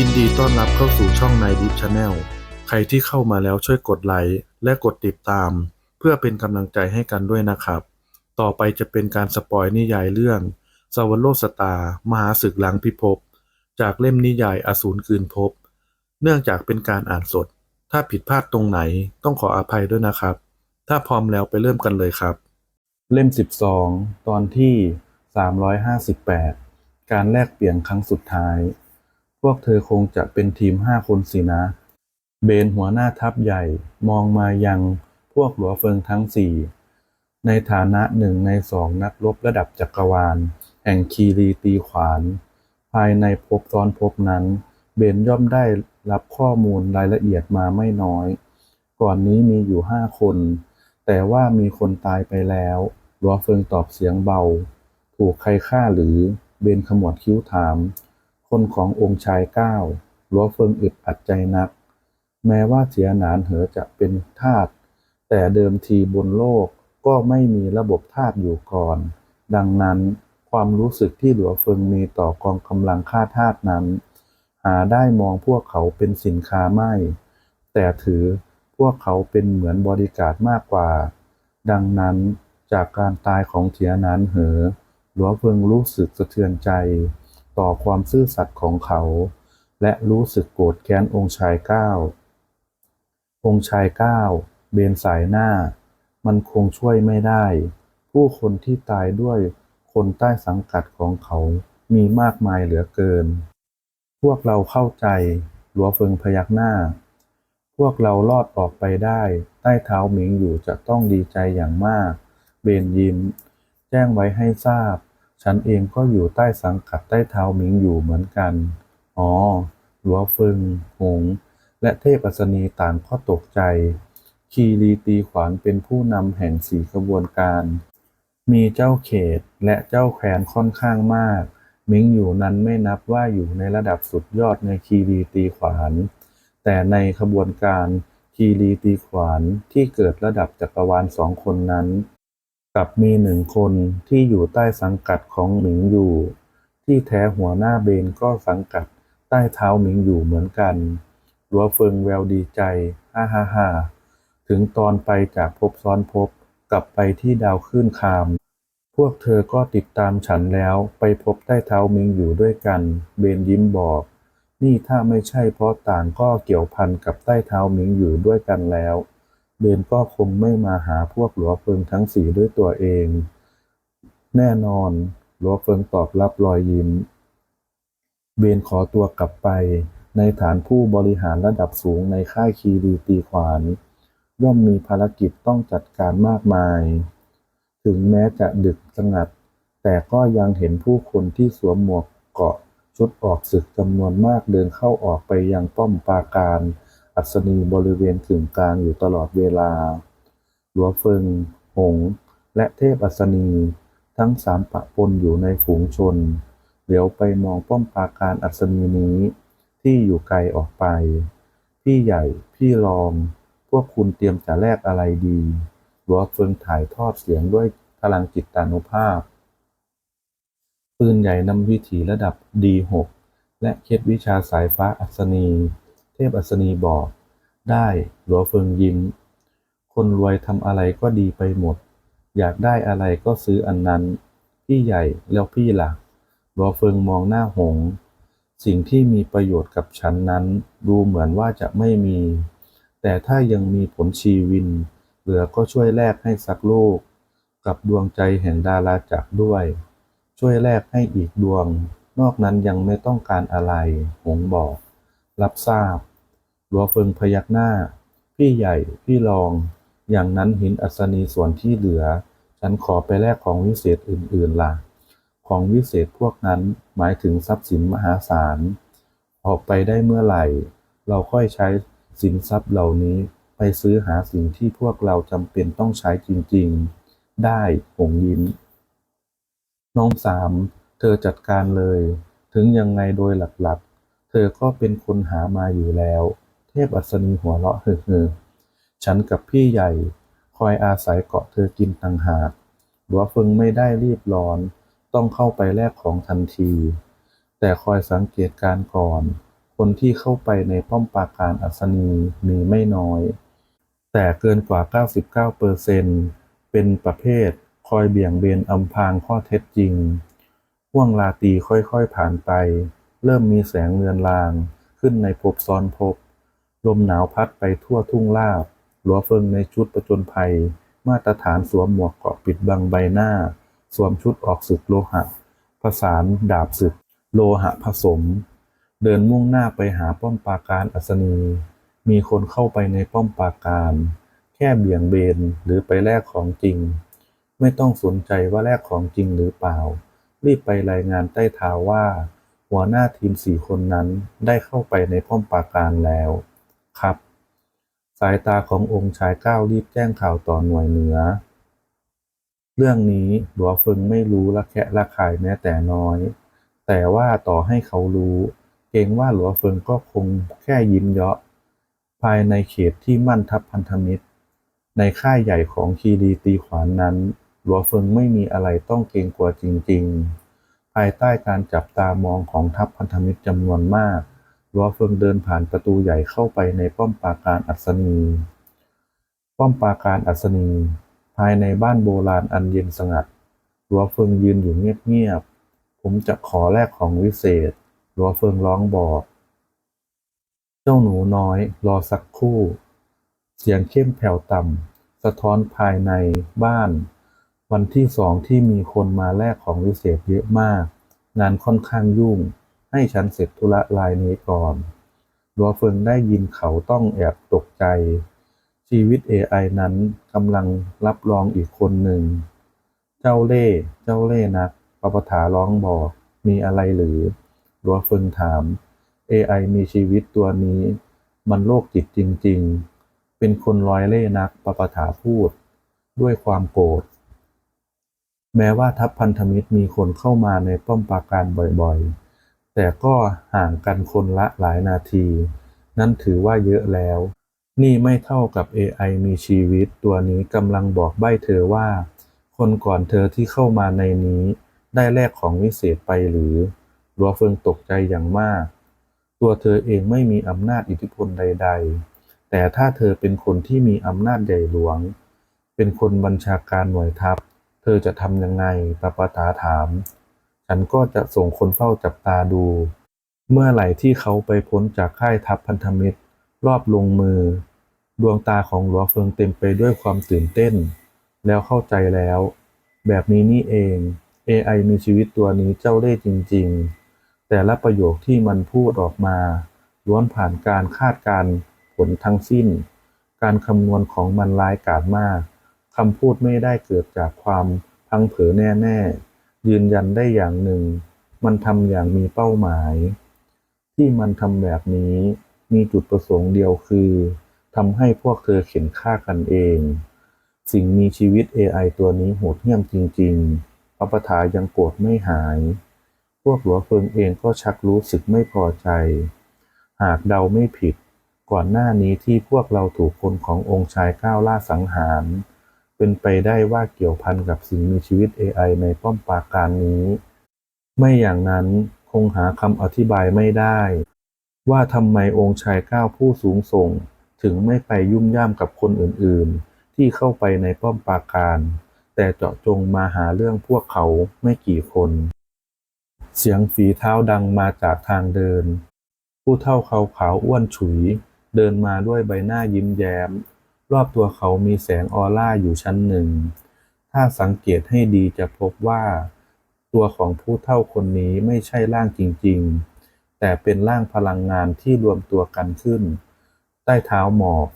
ยินดีต้อนรับเข้าสู่ช่องนายดิฟชาแนลใครที่เข้ามาแล้วช่วยกดไลค์และกดติดตาม เพื่อเป็นกำลังใจให้กันด้วยนะครับ ต่อไปจะเป็นการสปอยนิยายเรื่องสวรรโลสตา มหาศึกหลังพิภพ จากเล่มนิยายอสูรคืนภพ เนื่องจากเป็นการอ่านสด ถ้าผิดพลาดตรงไหนต้องขออภัยด้วยนะครับ ถ้าพร้อมแล้วไปเริ่มกันเลยครับ เล่ม 12 ตอนที่ 358 การแลกเปลี่ยนครั้งสุดท้าย พวกเธอคงจะเป็นทีมห้าคนสินะ เบนหัวหน้าทัพใหญ่มองมายังพวกหลัวเฟิงทั้งสี่ ในฐานะหนึ่งในสองนักรบระดับจักรวาล แห่งคีรีตีขวาน ภายในภพซ้อนภพนั้น เบนย่อมได้รับข้อมูลรายละเอียดมาไม่น้อย ก่อนนี้มีอยู่ห้าคน แต่ว่ามีคนตายไปแล้ว หลัวเฟิงตอบเสียงเบา ถูกใครฆ่าหรือ เบนขมวดคิ้วถาม คนขององค์ชายเก้าหลัวเฟิงอึดอัดใจนัก แม้ว่าเสียหนานเหอจะเป็นทาสแต่เดิมทีบนโลกก็ไม่มีระบบทาสอยู่ก่อน ดังนั้นความรู้สึกที่หลัวเฟิงมีต่อกองกำลังฆ่าทาสนั้น หาได้มองพวกเขาเป็นสินค้าไม่ แต่ถือพวกเขาเป็นเหมือนบริการมากกว่า ดังนั้นจากการตายของเถียนานเหอ หลัวเฟิงรู้สึกสะเทือนใจ ต่อความซื่อสัตย์ของเขา และรู้สึกโกรธแค้นองค์ชายเก้า องค์ชายเก้าเบนสายหน้า มันคงช่วยไม่ได้ ผู้คนที่ตายด้วยคนใต้สังกัดของเขามีมากมายเหลือเกิน พวกเราเข้าใจ หลัวเฟิงพยักหน้า พวกเรารอดออกไปได้ ใต้เท้าหมิงอยู่จะต้องดีใจอย่างมาก เบนยิ้ม แจ้งไว้ให้ทราบ ฉันเองก็อยู่ใต้สังกัดใต้เท้าหมิงอยู่เหมือนกัน อ๋อ หลัวฟิงหง และเทพอัศนีต่างก็ตกใจ คีรีตีขวานเป็นผู้นำแห่งสี่ขบวนการ มีเจ้าเขตและเจ้าแคว้นค่อนข้างมากมิงอยู่นั้นไม่นับว่าอยู่ในระดับสุดยอดในคีรีตีขวาน แต่ในขบวนการคีรีตีขวานที่เกิดระดับจักรวาลสองคนนั้น กับมีหนึ่งคนที่อยู่ใต้สังกัดของหมิงอยู่ ที่แท้หัวหน้าเบนก็สังกัดใต้เท้าหมิงอยู่เหมือนกัน หลัวเฟิงแววดีใจ ฮ่าฮ่าฮ่าถึงตอนไปจากภพซ้อนภพกลับไปที่ดาวขึ้นคาม พวกเธอก็ติดตามฉันแล้วไปพบใต้เท้ามิงอยู่ด้วยกัน เบนยิ้มบอก นี่ถ้าไม่ใช่เพราะต่างก็เกี่ยวพันกับใต้เท้ามิงอยู่ด้วยกันแล้ว เบนก็คงไม่มาหาพวกหลัวเฟิงทั้งสี่ด้วยตัวเอง แน่นอนหลัวเฟิงตอบรับรอยยิ้ม เบนขอตัวกลับไปในฐานผู้บริหารระดับสูงในค่ายคีรีตีขวาน ย่อมมีภารกิจต้องจัดการมากมาย ถึงแม้จะดึกสงัด แต่ก็ยังเห็นผู้คนที่สวมหมวกเกาะชุดออกศึกจำนวนมากเดินเข้าออกไปยังป้อมปราการ อัศนีบริเวณกึ่งกลางอยู่ตลอดเวลา หลัวเฟิง หง และเทพอัศนี ทั้งสามปะปนอยู่ในฝูงชน เหลียวไปมองป้อมปราการอัศนีนี้ ที่อยู่ไกลออกไป พี่ใหญ่ พี่รอง พวกคุณเตรียมจะแลกอะไรดี หลัวเฟิงถ่ายทอดเสียงด้วยพลังจิตตานุภาพ ปืนใหญ่นำวิถีระดับ D6 และเคล็ดวิชาสายฟ้าอัศนี เทพอัศนีบอก ได้หลัวเฟิงยิ้ม คนรวยทำอะไรก็ดีไปหมด อยากได้อะไรก็ซื้ออันนั้น พี่ใหญ่แล้วพี่ล่ะหลัวเฟิงมองหน้าหง สิ่งที่มีประโยชน์กับฉันนั้น ดูเหมือนว่าจะไม่มี แต่ถ้ายังมีผลชีวิน เหลือก็ช่วยแลกให้สักลูก กับดวงใจแห่งดาราจักรด้วย ช่วยแลกให้อีกดวงนอกนั้นยังไม่ต้องการอะไร หงบอก รับทราบ หลัวเฟิงพยักหน้า พี่ใหญ่ พี่รอง อย่างนั้นหินอัศนีส่วนที่เหลือ ฉันขอไปแลกของวิเศษอื่นๆล่ะ ของวิเศษพวกนั้นหมายถึงทรัพย์สินมหาศาล ออกไปได้เมื่อไหร่ เราค่อยใช้สินทรัพย์เหล่านี้ไปซื้อหาสิ่งที่พวกเราจำเป็นต้องใช้จริงๆ ได้หงยิ้ม น้องสาม เธอจัดการเลย ถึงยังไงโดยหลักๆ เธอก็เป็นคนหามาอยู่แล้ว พอัศนีหัวเราะเฮ่อๆฉันกับพี่ใหญ่ คอยอาศัยเกาะเธอกินต่างหากหลัวเฟิงไม่ได้รีบร้อน ต้องเข้าไปแลกของทันที แต่คอยสังเกตการณ์ก่อน คนที่เข้าไปในป้อมปราการอัศนีมีไม่น้อย แต่เกินกว่า 99เปอร์เซนเป็นประเภทคอยเบี่ยงเบนอำพางข้อเท็จจริงห่วงราตีค่อยๆผ่านไป เริ่มมีแสงเลือนลางขึ้นในภพซ้อนภพ ลมหนาวพัดไปทั่วทุ่งลาบ หลัวเฟิงในชุดประจนภัย มาตรฐานสวมหมวกเกาะปิดบังใบหน้า สวมชุดออกศึกโลหะผสานดาบศึก โลหะผสม เดินมุ่งหน้าไปหาป้อมปราการอัศนี มีคนเข้าไปในป้อมปราการ แค่เบี่ยงเบนหรือไปแลกของจริง ไม่ต้องสนใจว่าแลกของจริงหรือเปล่า รีบไปรายงานใต้ท้าว่า หัวหน้าทีมสี่คนนั้นได้เข้าไปในป้อมปราการแล้ว ครับ สายตาขององค์ชายก้าวรีบแจ้งข่าวต่อหน่วยเหนือ เรื่องนี้หลัวเฟิงไม่รู้ละแคะละคายแม้แต่น้อย แต่ว่าต่อให้เขารู้เกรงว่าหลัวเฟิงก็คงแค่ยิ้มเยาะ ภายในเขตที่มั่นทัพพันธมิตร ในค่ายใหญ่ของคีรีตีขวานนั้น หลัวเฟิงไม่มีอะไรต้องเกรงกลัวจริง ๆ ภายใต้การจับตามองของทัพพันธมิตรจำนวนมาก หลัวเฟิงเดินผ่านประตูใหญ่เข้าไปในป้อมปราการอัศนี ป้อมปราการอัศนี ภายในบ้านโบราณอันเย็นสงัดหลัวเฟิงยืนอยู่เงียบๆ ผมจะขอแลกของวิเศษหลัวเฟิงร้องบอก เจ้าหนูน้อย รอสักครู่ เสียงเข้มแผ่วต่ำสะท้อนภายในบ้าน วันที่สองที่มีคนมาแลกของวิเศษเยอะมาก งานค่อนข้างยุ่ง ให้ฉันเสร็จธุระลายนี้ก่อนลัวเฟิงได้ยินเขาต้องแอบตกใจ ชีวิต AI นั้นกำลังรับรองอีกคนหนึ่ง เจ้าเล่ เจ้าเล่หนักปปถาร้องบอก มีอะไรหรือลัวเฟิงถาม AI มีชีวิตตัวนี้ มันโรคจิตจริง ๆ เป็นคนร้อยเล่หนักปปถาพูด ด้วยความโกรธ แม้ว่าทัพพันธมิตรมีคนเข้ามาในป้อมปราการบ่อยๆ แต่ก็ห่างกันคนละหลายนาที นั่นถือว่าเยอะแล้ว นี่ไม่เท่ากับ AI มีชีวิตตัวนี้กำลังบอกใบ้เธอว่า คนก่อนเธอที่เข้ามาในนี้ ได้แลกของวิเศษไปหรือหลัวเฟิงตกใจอย่างมาก ตัวเธอเองไม่มีอำนาจอิทธิพลใด ๆ แต่ถ้าเธอเป็นคนที่มีอำนาจใหญ่หลวง เป็นคนบัญชาการหน่วยทัพ เธอจะทำยังไงปะปะตาถาม ฉันก็จะส่งคนเฝ้าจับตาดู เมื่อไหร่ที่เขาไปพ้นจากค่ายทัพพันธมิตร รอบลงมือ ดวงตาของหลัวเฟิงเต็มไปด้วยความตื่นเต้น แล้วเข้าใจแล้ว แบบนี้นี่เอง AI มีชีวิตตัวนี้เจ้าเล่ห์จริง ๆ แต่ละประโยคที่มันพูดออกมา ล้วนผ่านการคาดการผลทั้งสิ้น การคำนวณของมันร้ายกาจมากคำพูดไม่ได้เกิดจากความพังเผอแน่ ๆ ยืนยันได้อย่างหนึ่ง มันทำอย่างมีเป้าหมาย ที่มันทำแบบนี้มีจุดประสงค์เดียวคือทำให้พวกเธอเข็นฆ่ากันเอง สิ่งมีชีวิต AI ตัวนี้โหดเหี้ยมจริงๆพระประธายังโกรธไม่หาย พวกหลัวเฟิงเองก็ชักรู้สึกไม่พอใจ หากเดาไม่ผิด ก่อนหน้านี้ที่พวกเราถูกคนขององค์ชายก้าวล่าสังหาร เป็นไปได้ว่าเกี่ยวพันกับสิ่งมีชีวิต AI ในป้อมปราการนี้ ไม่อย่างนั้นคงหาคำอธิบายไม่ได้ ว่าทำไมองค์ชายก้าวผู้สูงส่ง ถึงไม่ไปยุ่มย่ามกับคนอื่นๆ ที่เข้าไปในป้อมปราการ แต่เจาะจงมาหาเรื่องพวกเขาไม่กี่คน เสียงฝีเท้าดังมาจากทางเดิน ผู้เท่าเขาขาวอ้วนฉุย เดินมาด้วยใบหน้ายิ้มแย้ม รอบตัวเขามีแสงออร่าอยู่ชั้นหนึ่ง ถ้าสังเกตให้ดีจะพบว่า ตัวของผู้เท่าคนนี้ไม่ใช่ร่างจริง ๆ แต่เป็นร่างพลังงานที่รวมตัวกันขึ้น ใต้เท้าหมอก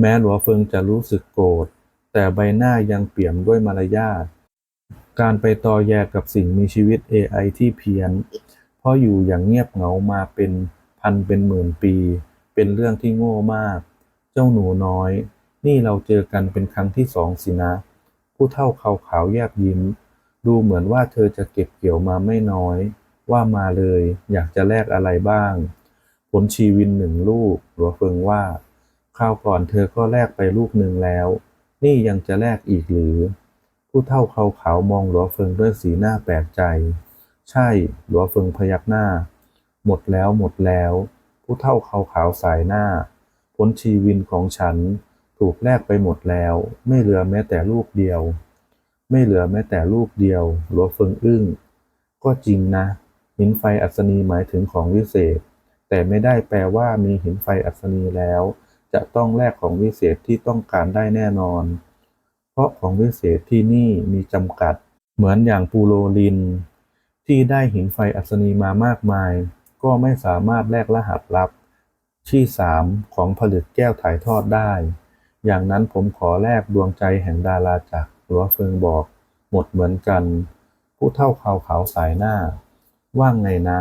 แม้หลัวเฟิงจะรู้สึกโกรธ แต่ใบหน้ายังเปี่ยมด้วยมารยาท การไปตอแยกับสิ่งมีชีวิต AI ที่เพี้ยน เพราะอยู่อย่างเงียบเหงามาเป็นพันเป็นหมื่นปี เป็นเรื่องที่โง่มาก เจ้าหนูน้อย นี่เราเจอกันเป็นครั้งที่สองสินะ ผู้เท่าเขาขาวแยบยิ้ม ดูเหมือนว่าเธอจะเก็บเกี่ยวมาไม่น้อย ว่ามาเลย อยากจะแลกอะไรบ้าง ผลชีวินหนึ่งลูก หลัวเฟิงว่าคราวก่อนเธอก็แลกไปลูกหนึ่งแล้ว นี่ยังจะแลกอีกหรือ ผู้เท่าเขาขาวมองหลัวเฟิงด้วยสีหน้าแปลกใจ ใช่ หลัวเฟิงพยักหน้า หมดแล้วหมดแล้ว ผู้เฒ่าเขาขาวสายหน้า ลชีวินของฉันถูกแลกไปหมดแล้ว ไม่เหลือแม้แต่ลูกเดียว ไม่เหลือแม้แต่ลูกเดียวหลัวเฟิงอึ้ง ก็จริงนะ หินไฟอัศนีหมายถึงของวิเศษ แต่ไม่ได้แปลว่ามีหินไฟอัศนีแล้ว จะต้องแลกของวิเศษที่ต้องการได้แน่นอน เพราะของวิเศษที่นี่มีจำกัด เหมือนอย่างปูโรลิน ที่ได้หินไฟอัศนีมามากมาย ก็ไม่สามารถแลกรหัสลับ ที่สามของผลึกแก้วถ่ายทอดได้ อย่างนั้นผมขอแลกดวงใจแห่งดาราจักรหลัวเฟิงบอก หมดเหมือนกัน ผู้เท่าขาวขาวสายหน้า ว่างไงนะ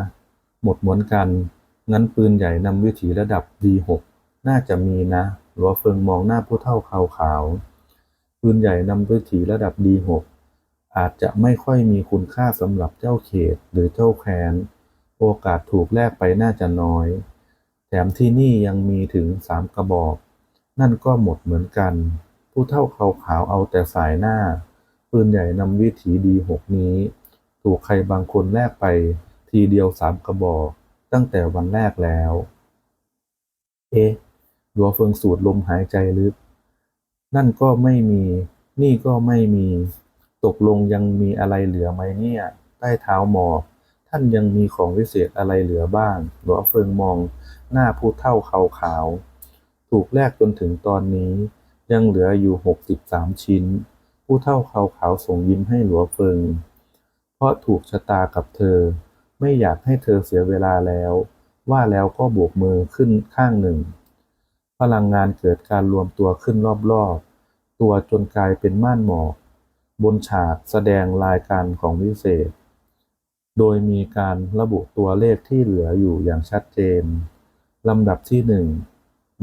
หมดเหมือนกัน งั้นปืนใหญ่นำวิถีระดับ D6 น่าจะมีนะหลัวเฟิงมองหน้าผู้เท่าขาวขาว ปืนใหญ่นำวิถีระดับ D6 อาจจะไม่ค่อยมีคุณค่าสำหรับเจ้าเขตหรือเจ้าแคว้น โอกาสถูกแลกไปน่าจะน้อย แถมที่นี่ยังมีถึงสามกระบอก นั่นก็หมดเหมือนกัน ผู้เท่าขาวขาวเอาแต่สายหน้า ปืนใหญ่นำวิถีดีหกนี้ ถูกใครบางคนแลกไป ทีเดียวสามกระบอก ตั้งแต่วันแรกแล้ว เอ๊ะหลัวเฟิงสูดลมหายใจลึก นั่นก็ไม่มี นี่ก็ไม่มี ตกลงยังมีอะไรเหลือไหมเนี่ย ใต้เท้าหมอบ ท่านยังมีของวิเศษอะไรเหลือบ้าง หลัวเฟิงมองหน้าผู้เท่าขาวขาว ถูกแลกจนถึงตอนนี้ ยังเหลืออยู่หกสิบสามชิ้น ผู้เท่าขาวขาวส่งยิ้มให้หลัวเฟิง เพราะถูกชะตากับเธอ ไม่อยากให้เธอเสียเวลาแล้ว ว่าแล้วก็โบกมือขึ้นข้างหนึ่ง พลังงานเกิดการรวมตัวขึ้นรอบๆ ตัวจนกลายเป็นม่านหมอก บนฉากแสดงรายการของวิเศษ โดยมีการระบุตัวเลขที่เหลืออยู่อย่างชัดเจน ลำดับที่หนึ่ง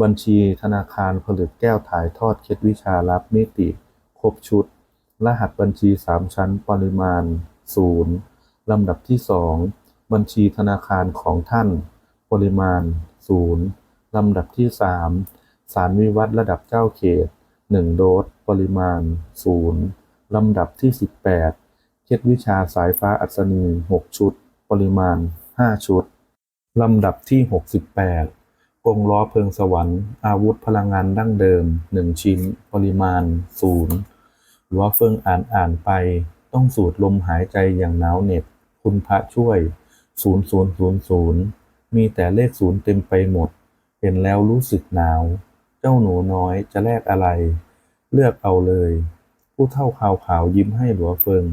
บัญชีธนาคารผลึกแก้วถ่ายทอดเคล็ดวิชาลับมิติ ครบชุด รหัสบัญชีสามชั้นปริมาณศูนย์ลำดับที่สองบัญชีธนาคารของท่าน ปริมาณศูนย์ลำดับที่สามสารวิวัฒน์ระดับเจ้าเขตหนึ่งโดส ปริมาณศูนย์ลำดับที่สิบแปด เควิชาสายฟ้าอัศนีหกชุด ปริมาณห้าชุด ลำดับที่ 68กงล้อเพลิงสวรรค์ อาวุธพลังงานดั้งเดิม 1 ชิ้น ปริมาณ 0หลัวเฟิงอ่านอ่านไป ต้องสูดลมหายใจอย่างหนาวเหน็บ คุณพระช่วย 0000 มีแต่เลขศูนย์เต็มไปหมด เห็นแล้วรู้สึกหนาว เจ้าหนูน้อยจะแลกอะไร เลือกเอาเลย ผู้เท่าขาวขาวยิ้มให้หลัวเฟิง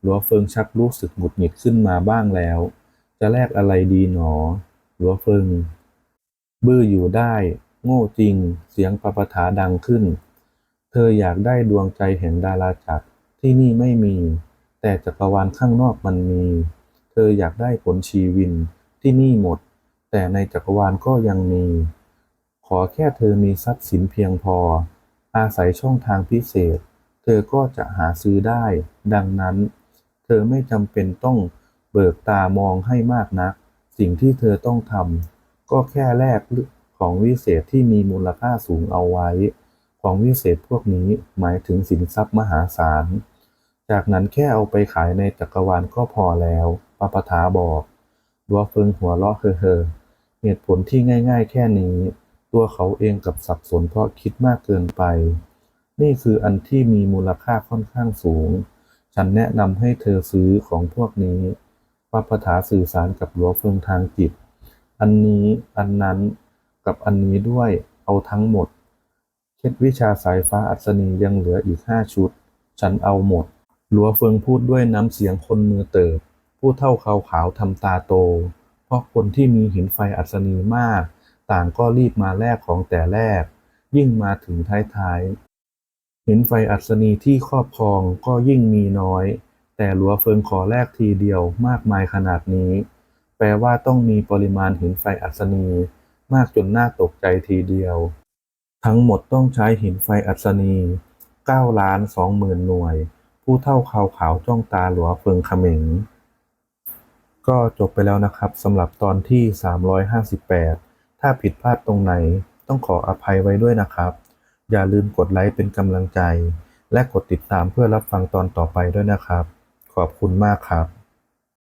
หลัวเฟิงชักรู้สึกหงุดหงิดขึ้นมาบ้างแล้ว จะแลกอะไรดีหนอ หลัวเฟิง บื้ออยู่ได้ โง่จริง เสียงปะปะถาดังขึ้น เธออยากได้ดวงใจแห่งดาราจักรที่นี่ไม่มี แต่จักรวาลข้างนอกมันมี เธออยากได้ผลชีวินที่นี่หมด แต่ในจักรวาลก็ยังมี ขอแค่เธอมีทรัพย์สินเพียงพอ อาศัยช่องทางพิเศษ เธอก็จะหาซื้อได้ ดังนั้น เธอไม่จำเป็นต้องเบิกตามองให้มากนัก สิ่งที่เธอต้องทำก็แค่แลกของวิเศษที่มีมูลค่าสูงเอาไว้ ของวิเศษพวกนี้หมายถึงสินทรัพย์มหาศาล จากนั้นแค่เอาไปขายในจักรวาลก็พอแล้วปปทาบอกดัวเฟิงหัวเราะเฮ่อเหตุผลที่ง่าย ๆ แค่นี้ ตัวเขาเองกับสับสนเพราะคิดมากเกินไป นี่คืออันที่มีมูลค่าค่อนข้างสูง ฉันแนะนำให้เธอซื้อของพวกนี้ปปทาสื่อสารกับหลัวเฟิงทางจิต อันนี้ อันนั้น กับอันนี้ด้วย เอาทั้งหมด เคล็ดวิชาสายฟ้าอัศนียังเหลืออีกห้าชุด ฉันเอาหมด หลัวเฟิงพูดด้วยน้ำเสียงคนมือเติบ ผู้เท่าขาวขาวทำตาโต เพราะคนที่มีหินไฟอัศนีมาก ต่างก็รีบมาแลกของแต่แรก ยิ่งมาถึงท้าย ๆหินไฟอัศนีที่ครอบครองก็ยิ่งมีน้อย แต่หลัวเฟิงขอแลกทีเดียวมากมายขนาดนี้ แปลว่าต้องมีปริมาณหินไฟอัศนี มากจนน่าตกใจทีเดียว ทั้งหมดต้องใช้หินไฟอัศนี9ล้าน2หมื่นหน่วย ผู้เท่าขาวขาวจ้องตาหลัวเฟิงขม็งก็จบไปแล้วนะครับสำหรับตอนที่ 358 ถ้าผิดพลาดตรงไหนต้องขออภัยไว้ด้วยนะครับ อย่าลืมกดไลค์เป็นกำลังใจ และกดติดตามเพื่อรับฟังตอนต่อไปด้วยนะครับ ขอบคุณมากครับ